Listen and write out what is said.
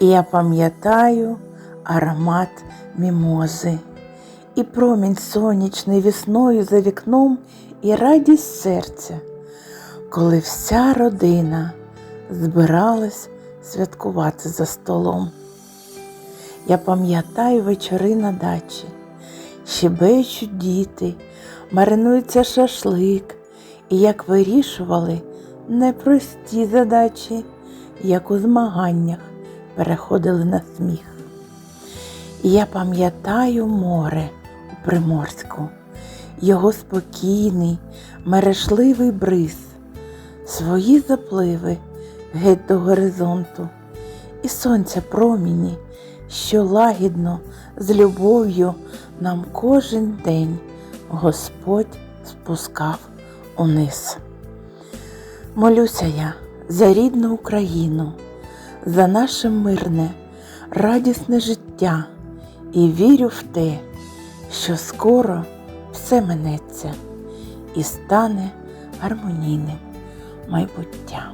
І я пам'ятаю аромат мімози, і промінь сонячний весною за вікном, і радість серця, коли вся родина збиралась святкувати за столом. Я пам'ятаю вечори на дачі, щебечуть діти, маринується шашлик, і як вирішували непрості задачі, як у змаганнях переходили на сміх. І я пам'ятаю море у Приморську, його спокійний, мережливий бриз, свої запливи геть до горизонту, і сонця проміні, що лагідно з любов'ю нам кожен день Господь спускав униз. Молюся я за рідну Україну, за наше мирне, радісне життя і вірю в те, що скоро все минеться і стане гармонійним майбуття.